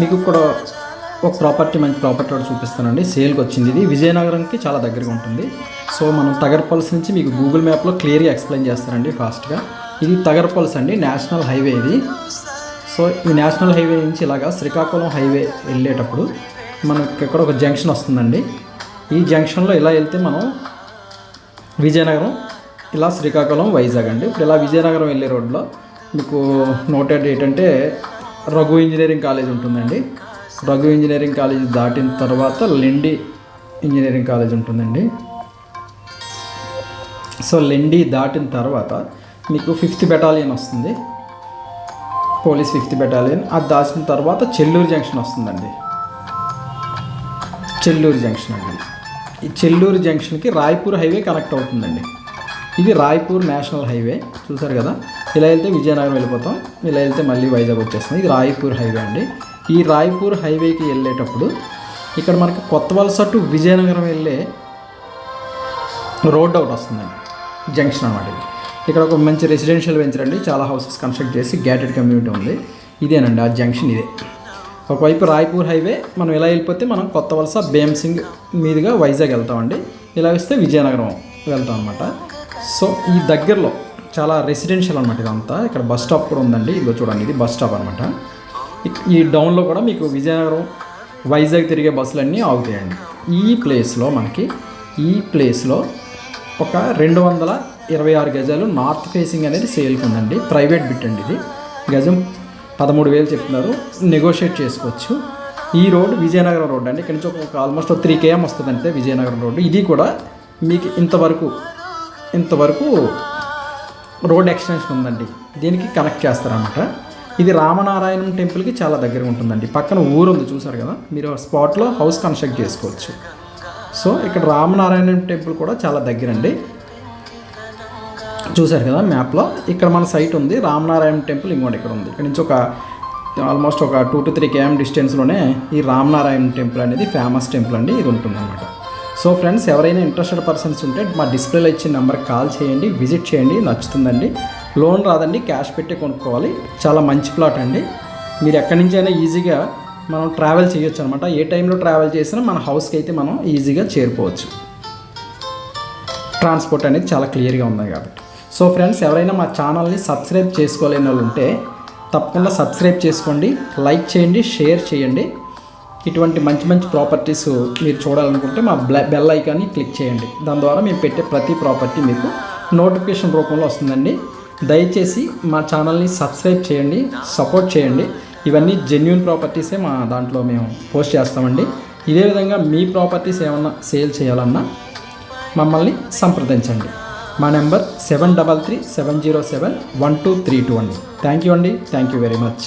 మీకు కూడా ఒక ప్రాపర్టీ మంచి ప్రాపర్టీ కూడా చూపిస్తానండి. సేల్కి వచ్చింది ఇది. విజయనగరంకి చాలా దగ్గరగా ఉంటుంది. సో మనం తగరపల్స్ నుంచి మీకు గూగుల్ మ్యాప్లో క్లియర్గా ఎక్స్ప్లెయిన్ చేస్తానండి ఫాస్ట్గా ఇది తగరపల్స్ అండి. నేషనల్ హైవే ఇది. సో ఈ నేషనల్ హైవే నుంచి ఇలాగా శ్రీకాకుళం హైవే వెళ్ళేటప్పుడు మనకి ఇక్కడ ఒక జంక్షన్ వస్తుందండి. ఈ జంక్షన్లో ఇలా వెళ్తే మనం విజయనగరం ఇలా శ్రీకాకుళం వైజాగ్ అండి. ఇప్పుడు ఇలా విజయనగరం వెళ్ళే రోడ్లో మీకు నోటెడ్ ఏంటంటే రఘు ఇంజనీరింగ్ కాలేజ్ ఉంటుందండి. రఘు ఇంజనీరింగ్ కాలేజ్ దాటిన తర్వాత లెండి ఇంజనీరింగ్ కాలేజ్ ఉంటుందండి. సో లెండి దాటిన తర్వాత మీకు ఫిఫ్త్ బెటాలియన్ వస్తుంది. Police fifth battalion. అది దాచిన తర్వాత చెల్లూరు జంక్షన్ వస్తుందండి. చెల్లూరు జంక్షన్ అండి. ఈ చెల్లూరు జంక్షన్కి రాయపూర్ హైవే కనెక్ట్ అవుతుందండి. ఇది రాయ్పూర్ నేషనల్ హైవే చూసారు కదా? ఇలా వెళ్తే విజయనగరం వెళ్ళిపోతాం. ఇలా వెళ్తే మళ్ళీ వైజాగ్ వచ్చేస్తుంది ఇది రాయ్పూర్ హైవే అండి. ఈ రాయ్పూర్ హైవేకి వెళ్ళేటప్పుడు ఇక్కడ మనకి కొత్త వలస టు విజయనగరం వెళ్ళే రోడ్ ఒకటి వస్తుందండి. జంక్షన్ అనమాట ఇది. ఇక్కడ ఒక మంచి రెసిడెన్షియల్ వెంచర్ అండి. చాలా హౌసెస్ కన్స్ట్రక్ట్ చేసి గ్యాటెడ్ కమ్యూనిటీ ఉంది. ఇదేనండి ఆ జంక్షన్ ఇదే. ఒకవైపు రాయ్పూర్ హైవే మనం ఇలా వెళ్ళిపోతే మనం కొత్త వలస భీమ్సింగ్ మీదుగా వైజాగ్ వెళ్తామండి. ఇలా వస్తే విజయనగరం వెళ్తాం అనమాట సో ఈ దగ్గరలో చాలా రెసిడెన్షియల్ అనమాట ఇదంతా. ఇక్కడ బస్ స్టాప్ కూడా ఉందండి. ఇదిగో చూడండి ఇది బస్ స్టాప్ అనమాట ఈ డౌన్లో కూడా మీకు విజయనగరం వైజాగ్ తిరిగే బస్సులన్నీ ఆగుతాయండి. ఈ ప్లేస్లో మనకి ఈ ప్లేస్లో ఒక రెండు వందల ఇరవై ఆరు గజాలు నార్త్ ఫేసింగ్ అనేది సేల్కి ఉందండి ప్రైవేట్ బిట్ అండి ఇది. గజం పదమూడు వేలు చెప్తున్నారు. నెగోషియేట్ చేసుకోవచ్చు. ఈ రోడ్ విజయనగరం రోడ్ అండి. ఇక్కడ నుంచి ఒక ఆల్మోస్ట్ త్రీ కేఎం వస్తుంది అంటే విజయనగరం రోడ్డు ఇది కూడా మీకు ఇంతవరకు ఇంతవరకు రోడ్ ఎక్స్టెన్షన్ ఉందండి. దీనికి కనెక్ట్ చేస్తారన్నమాట. ఇది రామనారాయణం టెంపుల్కి చాలా దగ్గరగా ఉంటుందండి. పక్కన ఊరు ఉంది చూసారు కదా? మీరు స్పాట్లో హౌస్ కన్స్ట్రక్ట్ చేసుకోవచ్చు. సో ఇక్కడ రామనారాయణం టెంపుల్ కూడా చాలా దగ్గరండి. చూసారు కదా మ్యాప్లో? ఇక్కడ మన సైట్ ఉంది. రామనారాయణ టెంపుల్ ఇంకోటి ఇక్కడ ఉంది. ఇక్కడ నుంచి ఒక ఆల్మోస్ట్ ఒక టూ టు త్రీ కేఎం డిస్టెన్స్లోనే ఈ రామనారాయణ టెంపుల్ అనేది ఫేమస్ టెంపుల్ అండి. ఇది ఉంటుందన్నమాట. సో ఫ్రెండ్స్ ఎవరైనా ఇంట్రెస్టెడ్ పర్సన్స్ ఉంటే మా డిస్ప్లేలో ఇచ్చిన నెంబర్కి కాల్ చేయండి విజిట్ చేయండి నచ్చుతుందండి. లోన్ రాదండి క్యాష్ పెట్టి కొనుక్కోవాలి. చాలా మంచి ప్లాట్ అండి. మీరు ఎక్కడి నుంచైనా ఈజీగా మనం ట్రావెల్ చేయొచ్చు అనమాట ఏ టైంలో ట్రావెల్ చేసినా మన హౌస్కి అయితే మనం ఈజీగా చేరుకోవచ్చు. ట్రాన్స్పోర్ట్ అనేది చాలా క్లియర్గా ఉంది కాబట్టి. సో ఫ్రెండ్స్ ఎవరైనా మా ఛానల్ని సబ్స్క్రైబ్ చేసుకోలేని వాళ్ళు ఉంటే తప్పకుండా సబ్స్క్రైబ్ చేసుకోండి లైక్ చేయండి షేర్ చేయండి. ఇటువంటి మంచి మంచి ప్రాపర్టీస్ మీరు చూడాలనుకుంటే మా బ్ల బెల్ ఐకాన్ని క్లిక్ చేయండి. దాని ద్వారా మేము పెట్టే ప్రతి ప్రాపర్టీ మీకు నోటిఫికేషన్ రూపంలో వస్తుందండి. దయచేసి మా ఛానల్ని సబ్స్క్రైబ్ చేయండి సపోర్ట్ చేయండి. ఇవన్నీ జెన్యున్ ప్రాపర్టీసే మా దాంట్లో మేము పోస్ట్ చేస్తామండి. ఇదే విధంగా మీ ప్రాపర్టీస్ ఏమన్నా సేల్ చేయాలన్నా మమ్మల్ని సంప్రదించండి. మా number seven double three seven zero seven one two three two అండి. థ్యాంక్ యూ అండి. Thank you very much